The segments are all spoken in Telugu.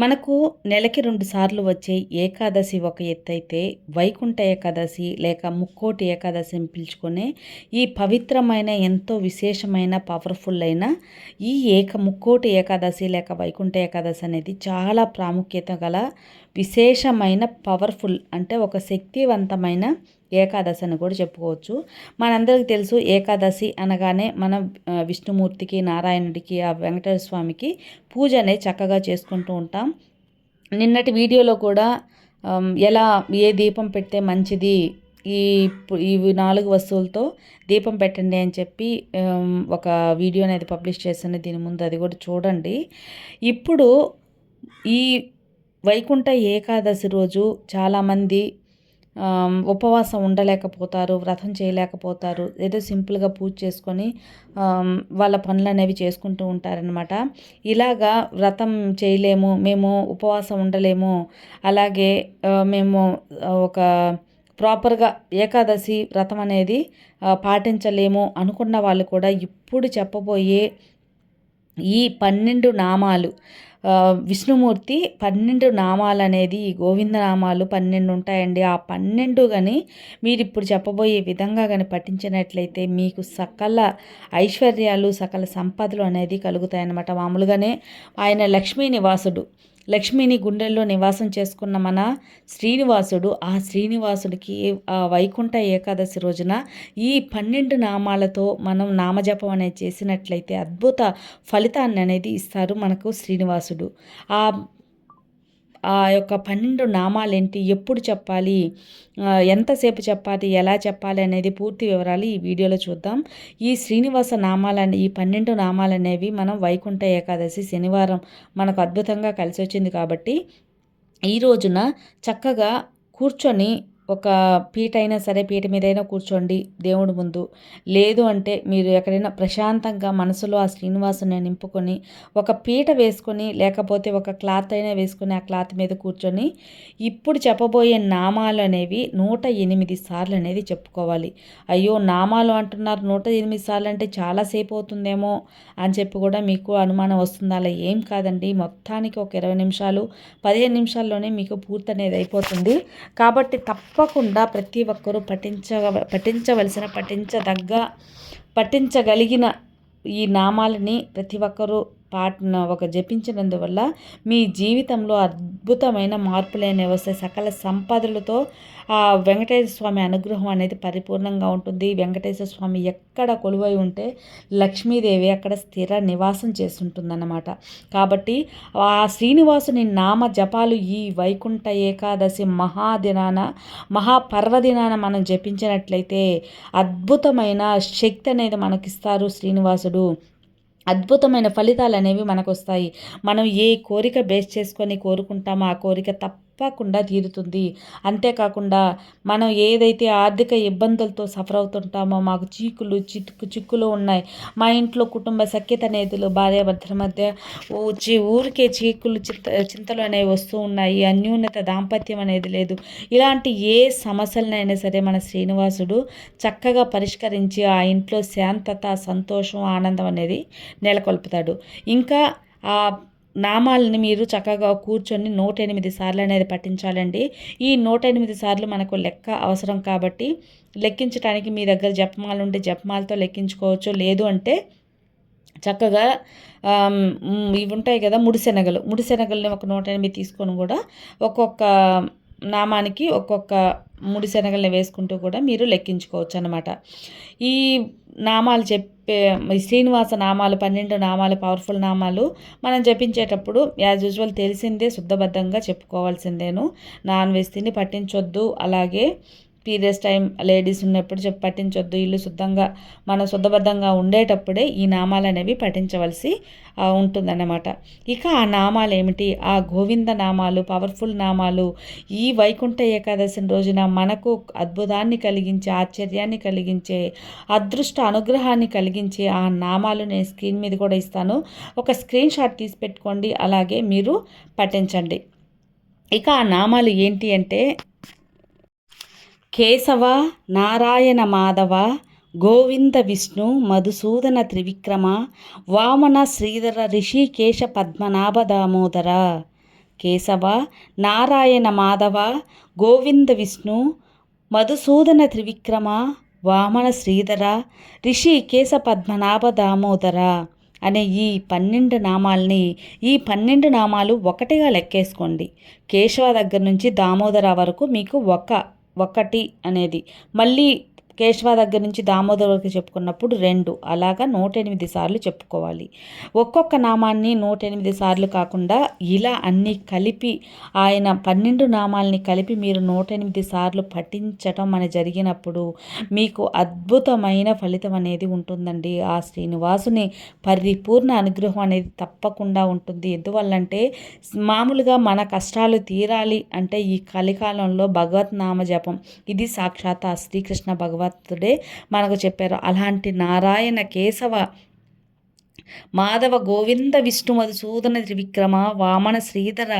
మనకు నెలకి రెండు సార్లు వచ్చే ఏకాదశి ఒక ఎత్తైతే వైకుంఠ ఏకాదశి లేక ముక్కోటి ఏకాదశిని పిలుచుకునే ఈ పవిత్రమైన ఎంతో విశేషమైన పవర్ఫుల్ అయిన ఈ ఏక ముక్కోటి ఏకాదశి లేక వైకుంఠ ఏకాదశి అనేది చాలా ప్రాముఖ్యత గల విశేషమైన పవర్ఫుల్ అంటే ఒక శక్తివంతమైన ఏకాదశి అని కూడా చెప్పుకోవచ్చు. మనందరికీ తెలుసు ఏకాదశి అనగానే మన విష్ణుమూర్తికి నారాయణుడికి ఆ వెంకటేశ్వర స్వామికి పూజ అనేది చక్కగా చేసుకుంటూ ఉంటాం. నిన్నటి వీడియోలో కూడా ఎలా ఏ దీపం పెడితే మంచిది ఈ ఇవి నాలుగు వస్తువులతో దీపం పెట్టండి అని చెప్పి ఒక వీడియో అనేది పబ్లిష్ చేశాను దీని ముందు అది కూడా చూడండి. ఇప్పుడు ఈ వైకుంఠ ఏకాదశి రోజు చాలామంది ఉపవాసం ఉండలేకపోతారు వ్రతం చేయలేకపోతారు ఏదో సింపుల్గా పూజ చేసుకొని వాళ్ళ పనులు అనేవి చేసుకుంటూ ఉంటారనమాట ఇలాగా వ్రతం చేయలేము మేము ఉపవాసం ఉండలేము అలాగే మేము ఒక ప్రాపర్గా ఏకాదశి వ్రతం అనేది పాటించలేము అనుకున్న వాళ్ళు కూడా ఇప్పుడు చెప్పబోయే ఈ పన్నెండు నామాలు విష్ణుమూర్తి పన్నెండు నామాలు అనేది ఈ గోవింద నామాలు పన్నెండు ఉంటాయండి. ఆ పన్నెండు కానీ మీరు ఇప్పుడు చెప్పబోయే విధంగా కానీ పఠించినట్లయితే మీకు సకల ఐశ్వర్యాలు సకల సంపదలు అనేది కలుగుతాయన్నమాట. మామూలుగానే ఆయన లక్ష్మీ నివాసుడు. లక్ష్మిని గుండెల్లో నివాసం చేసుకున్న మన శ్రీనివాసుడు ఆ శ్రీనివాసుడికి ఆ వైకుంఠ ఏకాదశి రోజున ఈ పన్నెండు నామాలతో మనం నామజపం అనేది చేసినట్లయితే అద్భుత ఫలితాన్ని అనేది ఇస్తారు మనకు శ్రీనివాసుడు. ఆ ఆ యొక్క పన్నెండు నామాలేంటి? ఎప్పుడు చెప్పాలి? ఎంతసేపు చెప్పాలి? ఎలా చెప్పాలి అనేది పూర్తి వివరాలు ఈ వీడియోలో చూద్దాం. ఈ శ్రీనివాస నామాలని ఈ పన్నెండు నామాలు అనేవి మనం వైకుంఠ ఏకాదశి శనివారం మనకు అద్భుతంగా కలిసి వచ్చింది కాబట్టి ఈ రోజున చక్కగా కూర్చొని ఒక పీట అయినా సరే పీట మీదైనా కూర్చోండి దేవుడి ముందు. లేదు అంటే మీరు ఎక్కడైనా ప్రశాంతంగా మనసులో ఆ శ్రీనివాసుని నింపుకొని ఒక పీట వేసుకొని లేకపోతే ఒక క్లాత్ అయినా వేసుకొని ఆ క్లాత్ మీద కూర్చొని ఇప్పుడు చెప్పబోయే నామాలు అనేవి నూట ఎనిమిది సార్లు అనేది చెప్పుకోవాలి. అయ్యో నామాలు అంటున్నారు నూట ఎనిమిది సార్లు అంటే చాలాసేపు అవుతుందేమో అని చెప్పి కూడా మీకు అనుమానం వస్తుంది. అలా ఏం కాదండి. మొత్తానికి ఒక ఇరవై నిమిషాలు పదిహేను నిమిషాల్లోనే మీకు పూర్తి అనేది అయిపోతుంది. కాబట్టి తప్ప తప్పకుండా ప్రతి ఒక్కరూ పఠించ పఠించవలసిన పఠించదగ్గ పఠించగలిగిన ఈ నామాలని ప్రతి ఒక్కరూ పాటన ఒక జపించినందువల్ల మీ జీవితంలో అద్భుతమైన మార్పులైన వస్తాయి సకల సంపదలతో వెంకటేశ్వర స్వామి అనుగ్రహం అనేది పరిపూర్ణంగా ఉంటుంది. వెంకటేశ్వర స్వామి ఎక్కడ కొలువై ఉంటే లక్ష్మీదేవి అక్కడ స్థిర నివాసం చేస్తుంటుందన్నమాట. కాబట్టి ఆ శ్రీనివాసుని నామ జపాలు ఈ వైకుంఠ ఏకాదశి మహాదినాన మహాపర్వదినాన మనం జపించినట్లయితే అద్భుతమైన శక్తి అనేది మనకిస్తారు శ్రీనివాసుడు. అద్భుతమైన ఫలితాలు అనేవి మనకు వస్తాయి మనం ఏ కోరిక బేస్ చేసుకొని కోరుకుంటామో ఆ కోరిక తప్ప తప్పకుండా తీరుతుంది. అంతేకాకుండా మనం ఏదైతే ఆర్థిక ఇబ్బందులతో సఫర్ అవుతుంటామో మాకు చీకులు చిక్కు చిక్కులు ఉన్నాయి. మా ఇంట్లో కుటుంబ సఖ్యత నేతలు భార్యాభర్తల మధ్య వచ్చి ఊరికే చీకులు చింత చింతలు అనేవి వస్తూ ఉన్నాయి. అన్యూన్యత దాంపత్యం అనేది లేదు. ఇలాంటి ఏ సమస్యలనైనా సరే మన శ్రీనివాసుడు చక్కగా పరిష్కరించి ఆ ఇంట్లో శాంతత సంతోషం ఆనందం అనేది నెలకొల్పుతాడు. ఇంకా ఆ నామాలని మీరు చక్కగా కూర్చొని నూట ఎనిమిది సార్లు అనేది పఠించాలండి. ఈ నూట ఎనిమిది సార్లు మనకు లెక్క అవసరం కాబట్టి లెక్కించడానికి మీ దగ్గర జపమాలు ఉంటే జపమాలతో లెక్కించుకోవచ్చు. లేదు అంటే చక్కగా ఇవి ఉంటాయి కదా ముడిశెనగలు. ముడిశెనగల్ని ఒక నూట ఎనిమిది తీసుకొని కూడా ఒక్కొక్క నామానికి ఒక్కొక్క ముడిశెనగల్ని వేసుకుంటూ కూడా మీరు లెక్కించుకోవచ్చు అనమాట ఈ నామాలు చెప్ శ్రీనివాస నామాలు పన్నెండు నామాలు పవర్ఫుల్ నామాలు మనం జపించేటప్పుడు యాజ్ యూజువల్ తెలిసిందే శుద్ధబద్ధంగా చెప్పుకోవాల్సిందేను. నాన్ వెజ్ తిని పట్టించొద్దు. అలాగే పీరియడ్స్ టైం లేడీస్ ఉన్నప్పుడు చెప్పి పఠించొద్దు ఇల్లు శుద్ధంగా మనం శుద్ధబద్ధంగా ఉండేటప్పుడే ఈ నామాలు అనేవి పఠించవలసి ఉంటుందన్నమాట. ఇక ఆ నామాలు ఏమిటి ఆ గోవింద నామాలు పవర్ఫుల్ నామాలు ఈ వైకుంఠ ఏకాదశి రోజున మనకు అద్భుతాన్ని కలిగించే ఆశ్చర్యాన్ని కలిగించే అదృష్ట అనుగ్రహాన్ని కలిగించే ఆ నామాలు నేను స్క్రీన్ మీద కూడా ఇస్తాను. ఒక స్క్రీన్ షాట్ తీసి పెట్టుకోండి. అలాగే మీరు పఠించండి. ఇక ఆ నామాలు ఏంటి అంటే కేశవ నారాయణ మాధవ గోవింద విష్ణు మధుసూదన త్రివిక్రమ వామన శ్రీధర రిషికేశ పద్మనాభ దామోదర. కేశవ నారాయణ మాధవ గోవింద విష్ణు మధుసూదన త్రివిక్రమ వామన శ్రీధర రిషికేశ పద్మనాభ దామోదర అనే ఈ పన్నెండు నామాల్ని ఈ పన్నెండు నామాలు ఒకటిగా లెక్కేసుకోండి. కేశవ దగ్గర నుంచి దామోదర వరకు మీకు ఒక ఒకటి అనేది. మళ్ళీ కేశవ దగ్గర నుంచి దామోదర్ వరకు చెప్పుకున్నప్పుడు రెండు. అలాగా నూట ఎనిమిది సార్లు చెప్పుకోవాలి. ఒక్కొక్క నామాన్ని నూట ఎనిమిది సార్లు కాకుండా ఇలా అన్నీ కలిపి ఆయన పన్నెండు నామాల్ని కలిపి మీరు నూట ఎనిమిది సార్లు పఠించటం అని జరిగినప్పుడు మీకు అద్భుతమైన ఫలితం అనేది ఉంటుందండి. ఆ శ్రీనివాసుని పరిపూర్ణ అనుగ్రహం అనేది తప్పకుండా ఉంటుంది. ఎందువల్లంటే మామూలుగా మన కష్టాలు తీరాలి అంటే ఈ కలికాలంలో భగవత్ నామ జపం. ఇది సాక్షాత్ శ్రీకృష్ణ భగవత్ భగవత్తుడే మనకు చెప్పారు. అలాంటి నారాయణ కేశవ మాధవ గోవింద విష్ణు మధుసూదన త్రివిక్రమ వామన శ్రీధర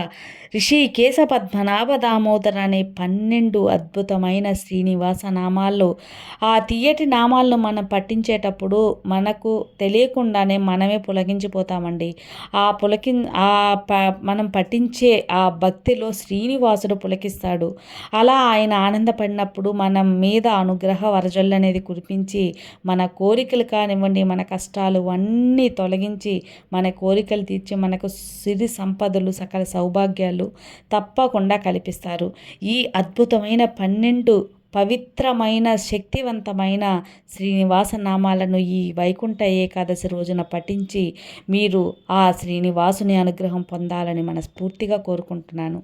రిషికేశ పద్మనాభ దామోదర అనే పన్నెండు అద్భుతమైన శ్రీనివాస నామాల్లో ఆ తీయటి నామాలను మనం పట్టించేటప్పుడు మనకు తెలియకుండానే మనమే పులకించిపోతామండి. ఆ పులకి ఆ ప మనం పట్టించే ఆ భక్తిలో శ్రీనివాసుడు పులకిస్తాడు. అలా ఆయన ఆనందపడినప్పుడు మనం మీద అనుగ్రహ వరజల్లు అనేది కురిపించి మన కోరికలు కానివ్వండి మన కష్టాలు అన్నీ తొలగించి మన కోరికలు తీర్చి మనకు సిరి సంపదలు సకల సౌభాగ్యాలు తప్పకుండా కల్పిస్తారు. ఈ అద్భుతమైన పన్నెండు పవిత్రమైన శక్తివంతమైన శ్రీనివాస నామాలను ఈ వైకుంఠ ఏకాదశి రోజున పఠించి మీరు ఆ శ్రీనివాసుని అనుగ్రహం పొందాలని మనస్ఫూర్తిగా కోరుకుంటున్నాను.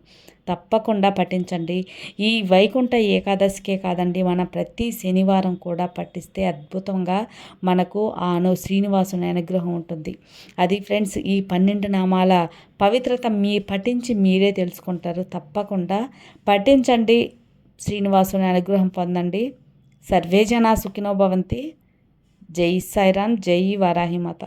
తప్పకుండా పఠించండి. ఈ వైకుంఠ ఏకాదశికే కాదండి మన ప్రతి శనివారం కూడా పఠిస్తే అద్భుతంగా మనకు ఆ అను శ్రీనివాసుని అనుగ్రహం ఉంటుంది. అది ఫ్రెండ్స్ ఈ పన్నెండు నామాల పవిత్రత మీ పఠించి మీరే తెలుసుకుంటారు. తప్పకుండా పఠించండి. శ్రీనివాసుని అనుగ్రహం పొందండి. సర్వే జనా సుఖినో భవంతి. జై సాయిరామ్ జై వారాహిమాత